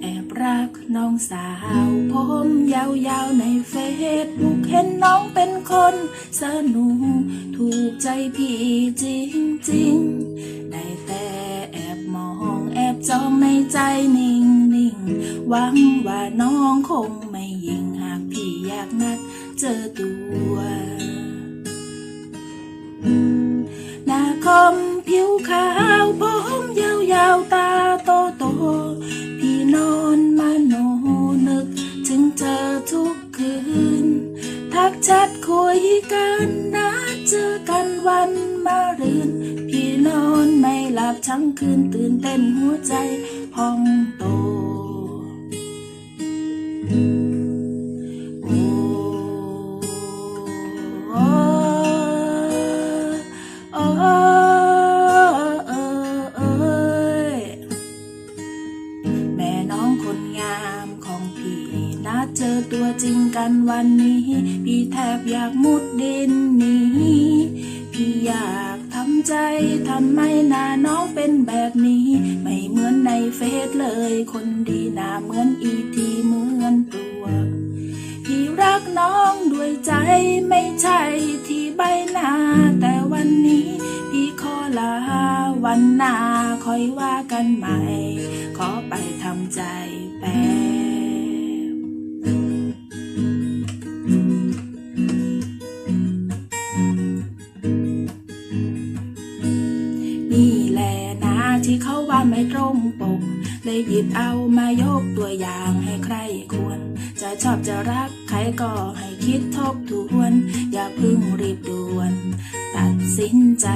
แอบรักน้องสาวผมยาวๆในเฟซบุ๊กเห็นน้องเป็นคนสนุกถูกใจพี่จริงๆ ได้แต่แอบมองแอบจ้องในใจนิ่งๆหวังว่าน้องคงไม่ยิงหากพี่อยากนัดเจอตัวหน้าคม ผิวขาวผมยาวๆตาโตโตพี่นอนมาโนนึก ถึงเธอทุกคืน ทักแชทคุยกันนัดเจอกันวันมารืนพี่นอนไม่หลับทั้งคืนตื่นเต้นหัวใจพองโตโคนงามของพี่นัดเจอตัวจริงกันวันนี้ พี่แทบอยากมุดดินหนีพี่อยากทำใจทำไมหน้าน้องเป็นแบบนี้ ไม่เหมือนในเฟซเลย คนดีหน้าเหมือนอีทีเหมือนปลวพี่รักน้องด้วยใจไม่ใช่ที่ใบหน้าแต่วันนี้ วันหน้าคอยว่ากันใหม่ ขอไปทำใจแป๊บ ที่เขาว่าไม่ตรงปก เลยหยิบเอามายกตัวอย่างให้ใครควร จะชอบจะรักใครก็ให้คิดทบทวน อย่าเพึ่งรีบด่วน ตัดสินใจ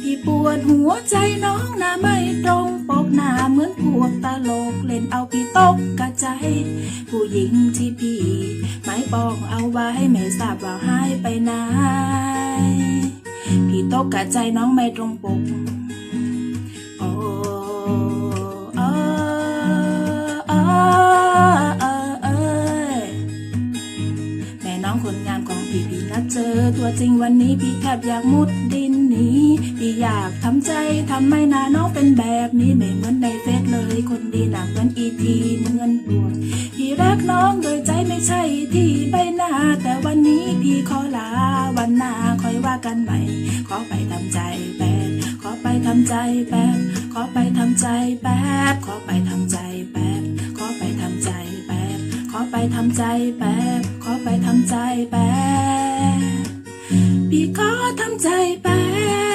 พี่ปวดหัวใจน้องนะไม่ตรงปกหน้าเหมือนพวกตลกเล่นเอาพี่ตกกระใจ ผู้หญิงที่พี่หมายปองเอาไว้ไม่ทราบว่าหายไปไหนพี่ตกกะใจน้องไม่ตรงปก น้องคนงามของพี่พี่นัดเจอ ตัวจริงวันนี้พี่แทบอยากมุดดินหนีพี่อยากทำใจทำไมหน้าน้องเป็นแบบนี้ไม่เหมือนในเฟซเลย คนดีหนักเหมือนอีทีเหมือนปวกพี่รักน้องโดยใจไม่ใช่ที่ใบหน้า แต่วันนี้พี่ขอลาวันหน้าคอยว่ากันใหม่ขอไปทำใจแป๊บขอไปทำใจแป๊บขอไปทำใจแป๊บขอไปทำใจแป๊บ ทำใจแป๊บ ขอไปทำใจแป๊บ พี่ขอทำใจแป๊บ